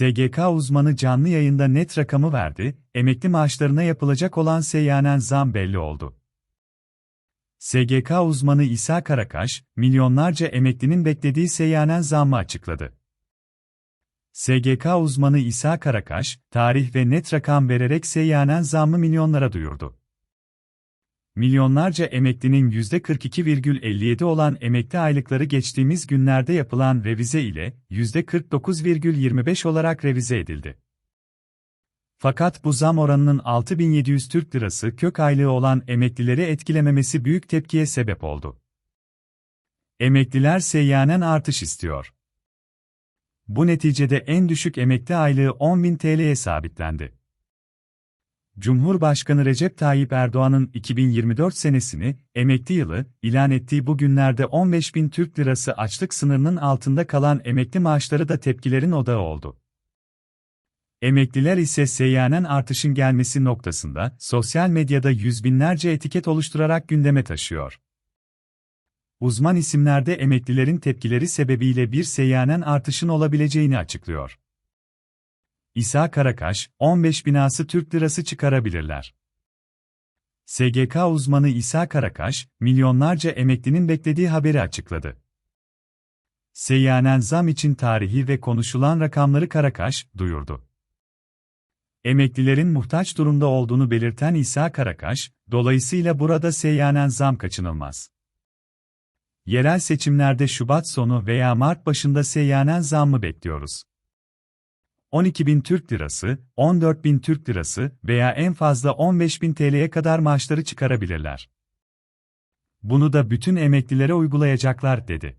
SGK uzmanı canlı yayında net rakamı verdi, emekli maaşlarına yapılacak olan seyyanen zam belli oldu. SGK uzmanı İsa Karakaş, milyonlarca emeklinin beklediği seyyanen zammı açıkladı. SGK uzmanı İsa Karakaş, tarih ve net rakam vererek seyyanen zammı milyonlara duyurdu. Milyonlarca emeklinin %42,57 olan emekli aylıkları geçtiğimiz günlerde yapılan revize ile %49,25 olarak revize edildi. Fakat bu zam oranının 6700 Türk Lirası kök aylığı olan emeklileri etkilememesi büyük tepkiye sebep oldu. Emekliler seyyanen artış istiyor. Bu neticede en düşük emekli aylığı 10.000 TL'ye sabitlendi. Cumhurbaşkanı Recep Tayyip Erdoğan'ın 2024 senesini, emekli yılı, ilan ettiği bu günlerde 15 bin Türk lirası açlık sınırının altında kalan emekli maaşları da tepkilerin odağı oldu. Emekliler ise seyyanen artışın gelmesi noktasında, sosyal medyada yüz binlerce etiket oluşturarak gündeme taşıyor. Uzman isimlerde emeklilerin tepkileri sebebiyle bir seyyanen artışın olabileceğini açıklıyor. İsa Karakaş, 15 binası Türk lirası çıkarabilirler. SGK uzmanı İsa Karakaş, milyonlarca emeklinin beklediği haberi açıkladı. Seyyanen zam için tarihi ve konuşulan rakamları Karakaş, duyurdu. Emeklilerin muhtaç durumda olduğunu belirten İsa Karakaş, dolayısıyla burada seyyanen zam kaçınılmaz. Yerel seçimlerde Şubat sonu veya Mart başında seyyanen zammı bekliyoruz. 12.000 Türk Lirası, 14.000 Türk Lirası veya en fazla 15.000 TL'ye kadar maaşları çıkarabilirler. Bunu da bütün emeklilere uygulayacaklar, dedi.